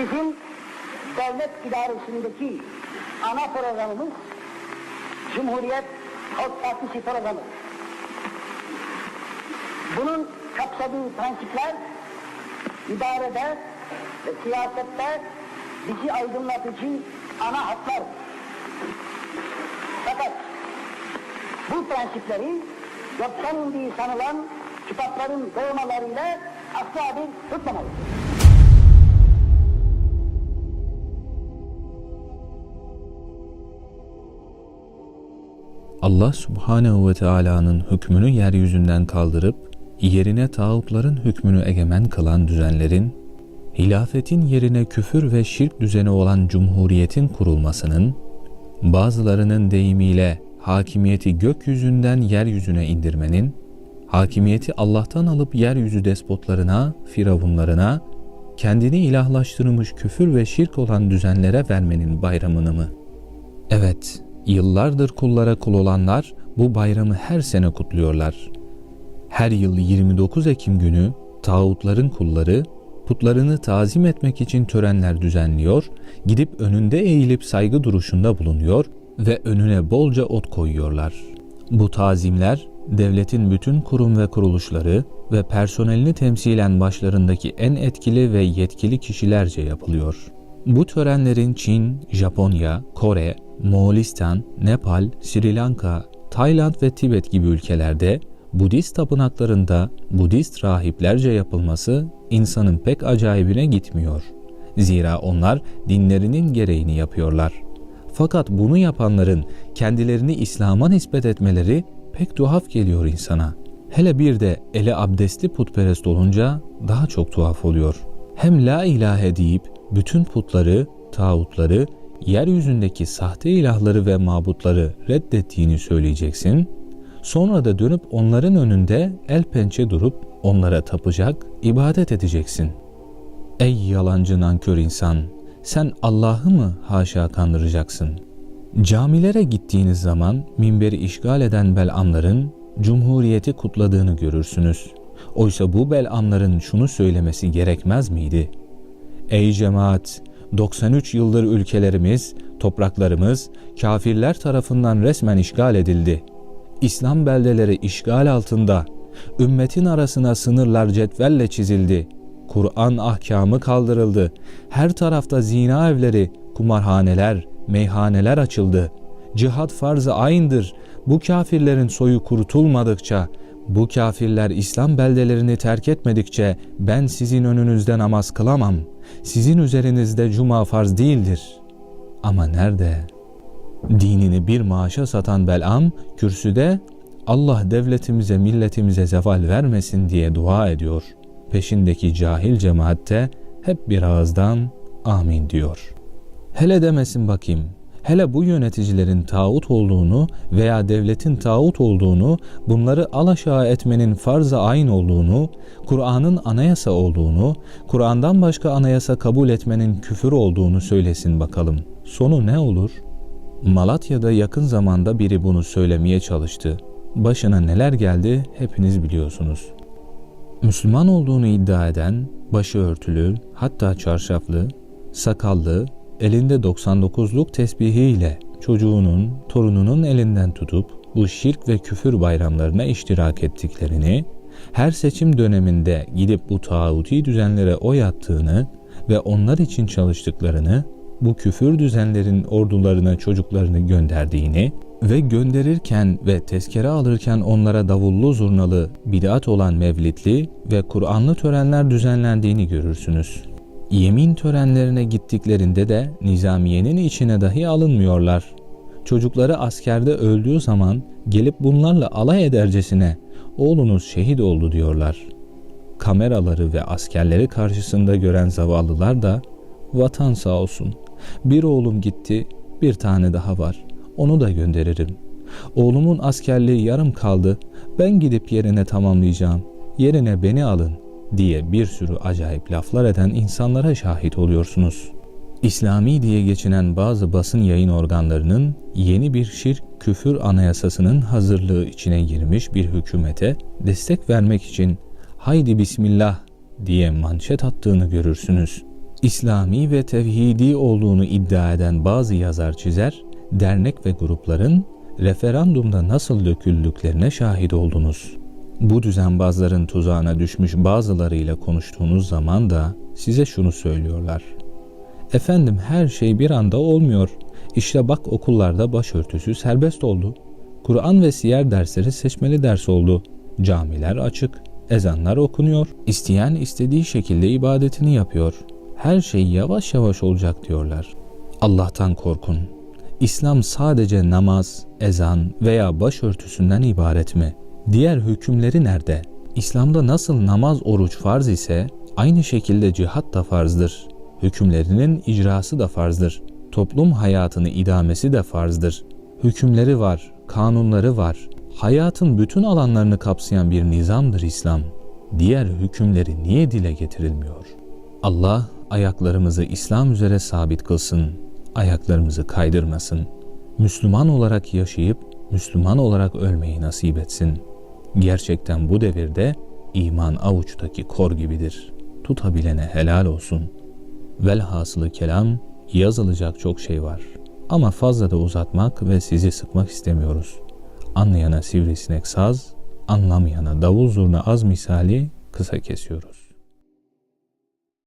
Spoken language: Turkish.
Bizim devlet idaresindeki ana programımız Cumhuriyet Halk Partisi programı. Bunun kapsadığı prensipler idarede ve siyasette bizi aydınlatıcı ana hatlar. Fakat bu prensipleri yoktan indiği sanılan kitapların doğmalarıyla asla bir tutmamalıyız. Allah subhanehu ve Teala'nın hükmünü yeryüzünden kaldırıp yerine tağutların hükmünü egemen kılan düzenlerin, hilafetin yerine küfür ve şirk düzeni olan cumhuriyetin kurulmasının, bazılarının deyimiyle hakimiyeti gökyüzünden yeryüzüne indirmenin, hakimiyeti Allah'tan alıp yeryüzü despotlarına, firavunlarına, kendini ilahlaştırmış küfür ve şirk olan düzenlere vermenin bayramını mı? Evet, yıllardır kullara kul olanlar bu bayramı her sene kutluyorlar. Her yıl 29 Ekim günü tağutların kulları putlarını tazim etmek için törenler düzenliyor, gidip önünde eğilip saygı duruşunda bulunuyor ve önüne bolca ot koyuyorlar. Bu tazimler devletin bütün kurum ve kuruluşları ve personelini temsilen başlarındaki en etkili ve yetkili kişilerce yapılıyor. Bu törenlerin Çin, Japonya, Kore, Moğolistan, Nepal, Sri Lanka, Tayland ve Tibet gibi ülkelerde Budist tapınaklarında Budist rahiplerce yapılması insanın pek acayibine gitmiyor. Zira onlar dinlerinin gereğini yapıyorlar. Fakat bunu yapanların kendilerini İslam'a nispet etmeleri pek tuhaf geliyor insana. Hele bir de ele abdestli putperest olunca daha çok tuhaf oluyor. Hem la ilahe deyip bütün putları, tağutları, yeryüzündeki sahte ilahları ve mabutları reddettiğini söyleyeceksin. Sonra da dönüp onların önünde el pençe durup onlara tapacak, ibadet edeceksin. Ey yalancı nankör insan! Sen Allah'ı mı haşa kandıracaksın? Camilere gittiğiniz zaman minberi işgal eden belamların cumhuriyeti kutladığını görürsünüz. Oysa bu belamların şunu söylemesi gerekmez miydi? Ey cemaat! 93 yıldır ülkelerimiz, topraklarımız kafirler tarafından resmen işgal edildi. İslam beldeleri işgal altında. Ümmetin arasına sınırlar cetvelle çizildi. Kur'an ahkamı kaldırıldı. Her tarafta zina evleri, kumarhaneler, meyhaneler açıldı. Cihat farz-ı aynıdır. Bu kafirlerin soyu kurutulmadıkça, bu kafirler İslam beldelerini terk etmedikçe ben sizin önünüzde namaz kılamam. Sizin üzerinizde cuma farz değildir. Ama nerede? Dinini bir maaşa satan Belam kürsüde Allah devletimize milletimize zeval vermesin diye dua ediyor. Peşindeki cahil cemaatte hep bir ağızdan amin diyor. Hele demesin bakayım. Hele bu yöneticilerin tağut olduğunu veya devletin tağut olduğunu, bunları alaşağı etmenin farz-ı ayn olduğunu, Kur'an'ın anayasa olduğunu, Kur'an'dan başka anayasa kabul etmenin küfür olduğunu söylesin bakalım. Sonu ne olur? Malatya'da yakın zamanda biri bunu söylemeye çalıştı. Başına neler geldi hepiniz biliyorsunuz. Müslüman olduğunu iddia eden, başı örtülü, hatta çarşaflı, sakallı, elinde 99'luk tesbihiyle çocuğunun, torununun elinden tutup bu şirk ve küfür bayramlarına iştirak ettiklerini, her seçim döneminde gidip bu tağuti düzenlere oy attığını ve onlar için çalıştıklarını, bu küfür düzenlerin ordularına çocuklarını gönderdiğini ve gönderirken ve tezkere alırken onlara davullu zurnalı, bid'at olan mevlitli ve Kur'anlı törenler düzenlendiğini görürsünüz. Yemin törenlerine gittiklerinde de nizamiyenin içine dahi alınmıyorlar. Çocukları askerde öldüğü zaman gelip bunlarla alay edercesine oğlunuz şehit oldu diyorlar. Kameraları ve askerleri karşısında gören zavallılar da vatan sağ olsun. Bir oğlum gitti, bir tane daha var. Onu da gönderirim. Oğlumun askerliği yarım kaldı. Ben gidip yerine tamamlayacağım. Yerine beni alın diye bir sürü acayip laflar eden insanlara şahit oluyorsunuz. İslami diye geçinen bazı basın yayın organlarının yeni bir şirk küfür anayasasının hazırlığı içine girmiş bir hükümete destek vermek için haydi bismillah diye manşet attığını görürsünüz. İslami ve tevhidi olduğunu iddia eden bazı yazar çizer, dernek ve grupların referandumda nasıl döküldüklerine şahit oldunuz. Bu düzenbazların tuzağına düşmüş bazılarıyla konuştuğunuz zaman da size şunu söylüyorlar. Efendim her şey bir anda olmuyor. İşte bak okullarda başörtüsü serbest oldu. Kur'an ve siyer dersleri seçmeli ders oldu. Camiler açık, ezanlar okunuyor. İsteyen istediği şekilde ibadetini yapıyor. Her şey yavaş yavaş olacak diyorlar. Allah'tan korkun. İslam sadece namaz, ezan veya başörtüsünden ibaret mi? Diğer hükümleri nerede? İslam'da nasıl namaz, oruç farz ise aynı şekilde cihat da farzdır. Hükümlerinin icrası da farzdır. Toplum hayatını idamesi de farzdır. Hükümleri var, kanunları var. Hayatın bütün alanlarını kapsayan bir nizamdır İslam. Diğer hükümleri niye dile getirilmiyor? Allah ayaklarımızı İslam üzere sabit kılsın. Ayaklarımızı kaydırmasın. Müslüman olarak yaşayıp Müslüman olarak ölmeyi nasip etsin. Gerçekten bu devirde iman avuçtaki kor gibidir. Tutabilene helal olsun. Velhasılı kelam yazılacak çok şey var. Ama fazla da uzatmak ve sizi sıkmak istemiyoruz. Anlayana sivrisinek saz, anlamayana davul zurna az misali kısa kesiyoruz.